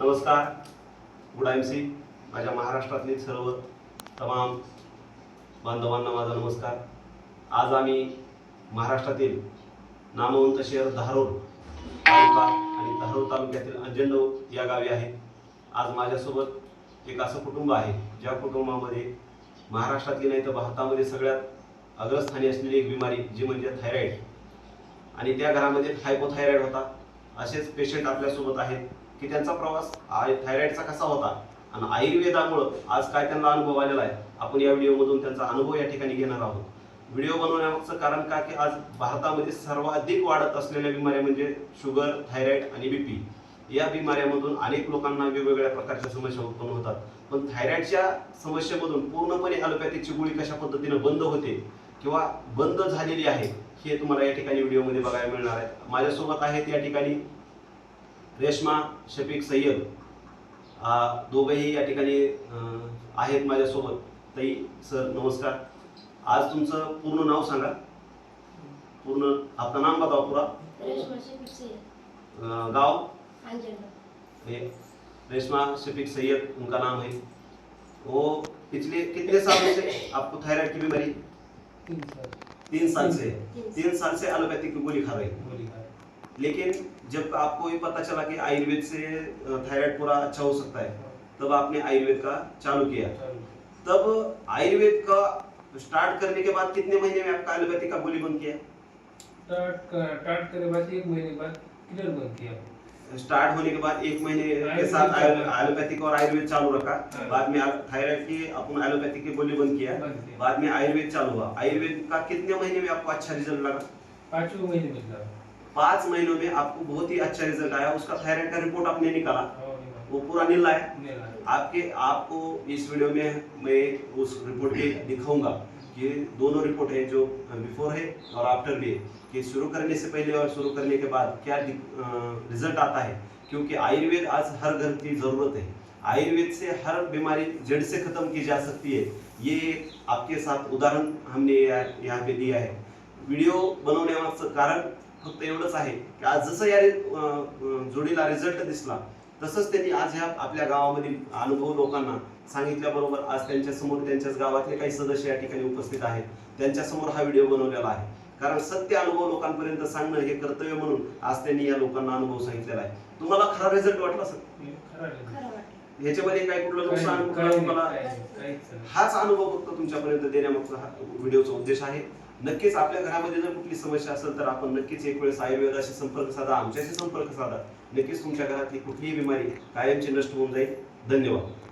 नमस्कार. Good I M C माझ्या महाराष्ट्रातील सर्व तमाम बांधवांना माझा नमस्कार. आज आम्ही महाराष्ट्रातील नामवंत शहर धारोर तालुका आणि धारोर तालुक्यातील अंजंडो या गावी आहे. आज माझ्यासोबत एक असं कुटुंब आहे ज्या कुटुंबामध्ये महाराष्ट्रातली नाही तर भारतामध्ये सगळ्यात अग्रस्थानी असलेली एक बिमारी जी म्हणजे थायरॉईड आणि त्या घरामध्ये हायपोथायरॉईड होता. असेच पेशंट आपल्यासोबत आहेत. की त्यांचा प्रवास आय- थायरॉइडचा कसा होता आणि आयुर्वेदामुळं आज काय त्यांना अनुभव आलेला आहे आपण या व्हिडिओमधून त्यांचा अनुभव या ठिकाणी घेणार आहोत. व्हिडिओ बनवण्यामागचं कारण का की आज भारतामध्ये सर्वाधिक वाढत असलेल्या बिमाऱ्या म्हणजे शुगर थायरॉइड आणि बीपी या बिमाऱ्यामधून अनेक लोकांना वेगवेगळ्या प्रकारच्या समस्या उत्पन्न होतात. पण थायरॉइडच्या समस्येमधून पूर्णपणे अलोपॅथिकची गोळी कशा पद्धतीनं बंद होते किंवा बंद झालेली आहे हे तुम्हाला या ठिकाणी व्हिडिओमध्ये बघायला मिळणार आहे. माझ्यासोबत आहेत या ठिकाणी रेश्मा शफीक सय्यद आ, दोघंही या ठिकाणी आहेत माझ्यासोबत. ताई सर नमस्कार. आज तुमचं पूर्ण नाव सांगा. पूर्ण आपका नाम बताओ पूरा. गाव? रेशमा शफीक सैयद उनका नाम है. वो पिछले कितने सालों से आपको थायराइड की बीमारी? तीन साल. तीन साल से? तीन साल. से एलोपैथिक की गोली खा रही गोली खा लेकिन जब आपको ये पता चला कि आयुर्वेद से थायराइड पूरा अच्छा हो सकता है तब आपने आयुर्वेद का चालू किया। तब आयुर्वेद का स्टार्ट करने के बाद कितने महीने में आपका एलोपैथिक का गोली बंद किया? स्टार्ट स्टार्ट करे बाद एक महीने बाद क्लियर बंद किया। स्टार्ट होने के बाद एक महीने के साथ। एलोपैथिक और आयुर्वेद चालू रखा। हाँ। बाद में थायराइड की अपन एलोपैथिक की गोली बंद किया। बाद में आयुर्वेद चालू हुआ। आयुर्वेद का कितने महीने में आपको अच्छा रिज़ल्ट लगा? पाँचवें महीने में था पाँच महीनों में आपको बहुत ही अच्छा रिज़ल्ट आया। उसका थायराइड का रिपोर्ट आपने निकाला। वो पूरा नीला है आपके, आपको इस वीडियो में मैं उस रिपोर्ट भी दिखाऊँगा कि दोनों रिपोर्ट है जो बिफोर है और आफ्टर भी कि शुरू करने से पहले और शुरू करने के बाद क्या रिज़ल्ट आता है। क्योंकि आयुर्वेद आज हर घर की ज़रूरत है। आयुर्वेद से हर बीमारी जड़ से खत्म की जा सकती है। ये आपके साथ उदाहरण हमने यहाँ पे दिया है। व्हिडिओ बनवण्यामागचं कारण फक्त एवढंच आहे की आज जसं या जोडीला रिझल्ट दिसला तसंच त्यांनी आज ह्या आपल्या गावामधील अनुभव लोकांना सांगितल्याबरोबर आज त्यांच्यासमोर त्यांच्याच गावातले काही सदस्य या ठिकाणी उपस्थित आहेत. त्यांच्यासमोर हा व्हिडिओ बनवलेला आहे. कारण सत्य अनुभव लोकांपर्यंत सांगणं हे कर्तव्य म्हणून आज त्यांनी या लोकांना अनुभव सांगितलेला आहे. तुम्हाला खरा रिझल्ट वाटला सर? ह्याच्यामध्ये काही कुठलं नुकसान कुठला. हाच अनुभव फक्त तुमच्यापर्यंत देण्यामागचा हा व्हिडिओचा उद्देश आहे. नक्कीच आपल्या घरामध्ये जर कुठली समस्या असेल तर आपण नक्कीच एक वेळेस आयुर्वेदाशी संपर्क साधा आमच्याशी संपर्क साधा. नक्कीच तुमच्या घरातली कुठलीही बिमारी कायमची नष्ट होऊन जाईल. धन्यवाद.